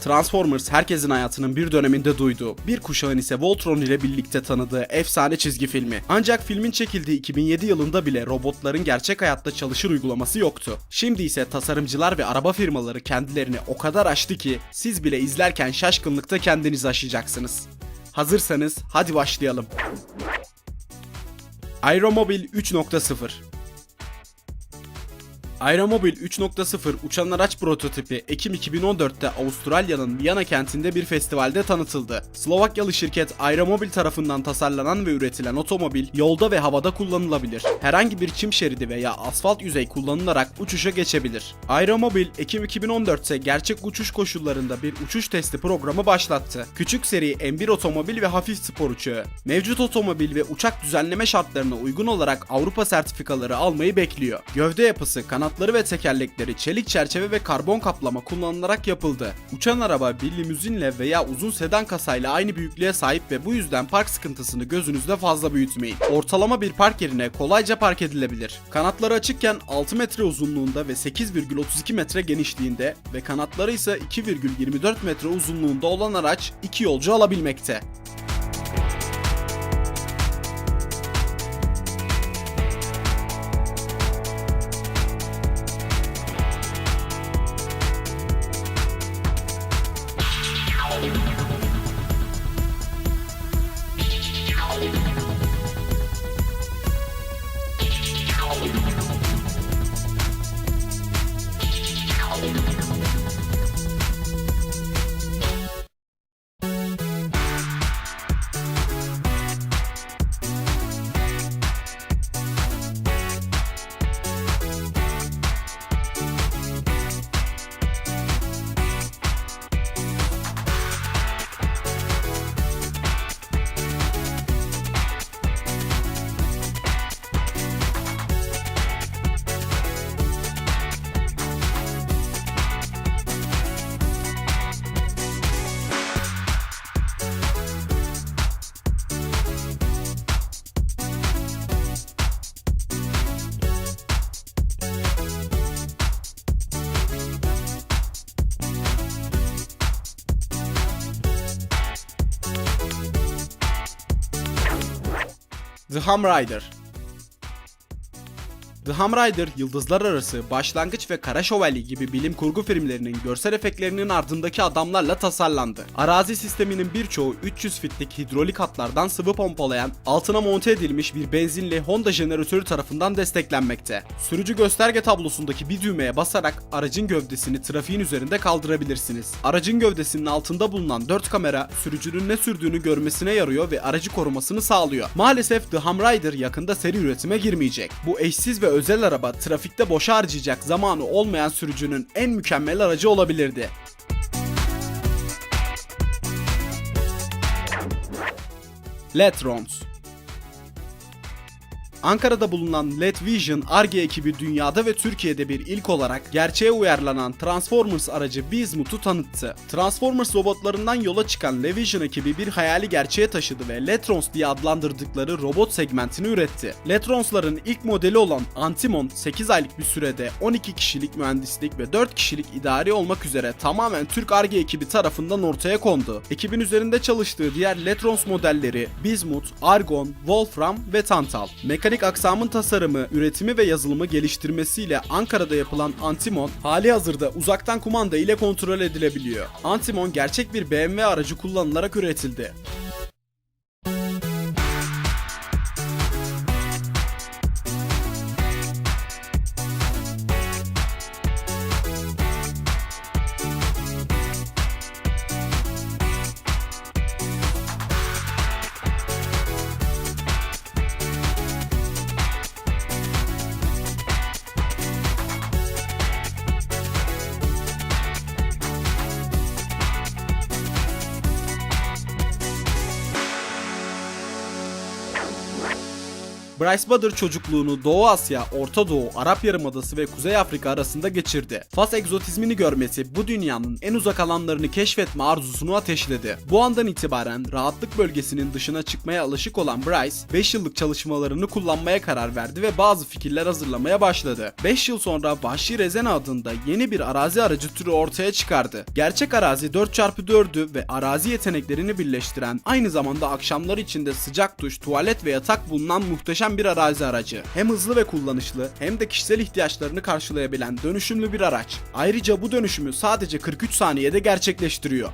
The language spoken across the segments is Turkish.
Transformers herkesin hayatının bir döneminde duyduğu, bir kuşağın ise Voltron ile birlikte tanıdığı efsane çizgi filmi. Ancak filmin çekildiği 2007 yılında bile robotların gerçek hayatta çalışır uygulaması yoktu. Şimdi ise tasarımcılar ve araba firmaları kendilerini o kadar aştı ki siz bile izlerken şaşkınlıkta kendinizi aşacaksınız. Hazırsanız hadi başlayalım. Aeromobil 3.0 Aeromobil 3.0 uçan araç prototipi Ekim 2014'te Avustralya'nın Viyana kentinde bir festivalde tanıtıldı. Slovakyalı şirket Aeromobil tarafından tasarlanan ve üretilen otomobil yolda ve havada kullanılabilir. Herhangi bir çim şeridi veya asfalt yüzey kullanılarak uçuşa geçebilir. Aeromobil Ekim 2014'te gerçek uçuş koşullarında bir uçuş testi programı başlattı. Küçük seri M1 otomobil ve hafif spor uçağı. Mevcut otomobil ve uçak düzenleme şartlarına uygun olarak Avrupa sertifikaları almayı bekliyor. Gövde yapısı, kanatları ve tekerlekleri çelik çerçeve ve karbon kaplama kullanılarak yapıldı. Uçan araba bir limuzinle veya uzun sedan kasayla aynı büyüklüğe sahip ve bu yüzden park sıkıntısını gözünüzde fazla büyütmeyin. Ortalama bir park yerine kolayca park edilebilir. Kanatları açıkken 6 metre uzunluğunda ve 8,32 metre genişliğinde ve kanatları ise 2,24 metre uzunluğunda olan araç iki yolcu alabilmekte. The Hum Rider The Hum Rider, Yıldızlar Arası, Başlangıç ve Kara Şövalye gibi bilim kurgu filmlerinin görsel efektlerinin ardındaki adamlarla tasarlandı. Arazi sisteminin birçoğu 300 fitlik hidrolik hatlardan sıvı pompalayan, altına monte edilmiş bir benzinli Honda jeneratörü tarafından desteklenmekte. Sürücü gösterge tablosundaki bir düğmeye basarak aracın gövdesini trafiğin üzerinde kaldırabilirsiniz. Aracın gövdesinin altında bulunan 4 kamera sürücünün ne sürdüğünü görmesine yarıyor ve aracı korumasını sağlıyor. Maalesef The Hum Rider yakında seri üretime girmeyecek. Bu eşsiz ve özel araba trafikte boşa harcayacak zamanı olmayan sürücünün en mükemmel aracı olabilirdi. Letrons Ankara'da bulunan LED Vision Arge ekibi dünyada ve Türkiye'de bir ilk olarak gerçeğe uyarlanan Transformers aracı Bismuth'u tanıttı. Transformers robotlarından yola çıkan Levision ekibi bir hayali gerçeğe taşıdı ve Letrons diye adlandırdıkları robot segmentini üretti. Letrons'ların ilk modeli olan Antimon 8 aylık bir sürede 12 kişilik mühendislik ve 4 kişilik idari olmak üzere tamamen Türk Arge ekibi tarafından ortaya kondu. Ekibin üzerinde çalıştığı diğer Letrons modelleri Bismuth, Argon, Wolfram ve Tantal. Mekanik aksamın tasarımı, üretimi ve yazılımı geliştirmesiyle Ankara'da yapılan Antimon hali hazırda uzaktan kumanda ile kontrol edilebiliyor. Antimon gerçek bir BMW aracı kullanılarak üretildi. Bryce Bader çocukluğunu Doğu Asya, Orta Doğu, Arap Yarımadası ve Kuzey Afrika arasında geçirdi. Fas egzotizmini görmesi bu dünyanın en uzak alanlarını keşfetme arzusunu ateşledi. Bu andan itibaren rahatlık bölgesinin dışına çıkmaya alışık olan Bryce, 5 yıllık çalışmalarını kullanmaya karar verdi ve bazı fikirler hazırlamaya başladı. 5 yıl sonra Vahşi Rezena adında yeni bir arazi aracı türü ortaya çıkardı. Gerçek arazi 4x4'ü ve arazi yeteneklerini birleştiren, aynı zamanda akşamlar içinde sıcak duş, tuvalet ve yatak bulunan muhteşem bir arazi aracı. Hem hızlı ve kullanışlı hem de kişisel ihtiyaçlarını karşılayabilen dönüşümlü bir araç. Ayrıca bu dönüşümü sadece 43 saniyede gerçekleştiriyor.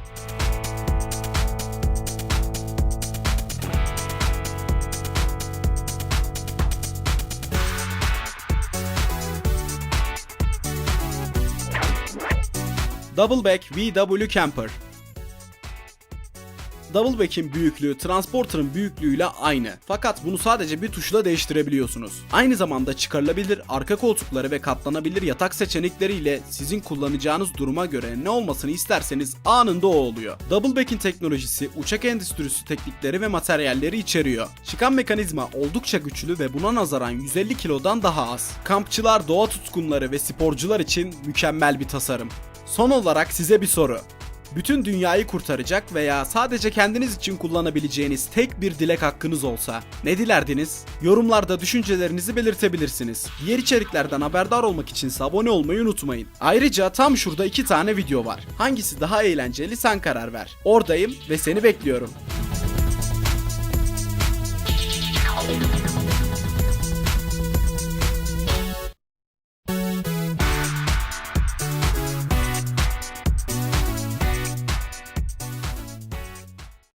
Doubleback VW Camper Doubleback'in büyüklüğü Transporter'ın büyüklüğüyle aynı. Fakat bunu sadece bir tuşla değiştirebiliyorsunuz. Aynı zamanda çıkarılabilir arka koltukları ve katlanabilir yatak seçenekleriyle sizin kullanacağınız duruma göre ne olmasını isterseniz anında o oluyor. Doubleback'in teknolojisi uçak endüstrisi teknikleri ve materyalleri içeriyor. Çıkan mekanizma oldukça güçlü ve buna nazaran 150 kilodan daha az. Kampçılar, doğa tutkunları ve sporcular için mükemmel bir tasarım. Son olarak size bir soru bütün dünyayı kurtaracak veya sadece kendiniz için kullanabileceğiniz tek bir dilek hakkınız olsa ne dilerdiniz? Yorumlarda düşüncelerinizi belirtebilirsiniz. Diğer içeriklerden haberdar olmak için abone olmayı unutmayın. Ayrıca tam şurada iki tane video var. Hangisi daha eğlenceli sen karar ver. Oradayım ve seni bekliyorum.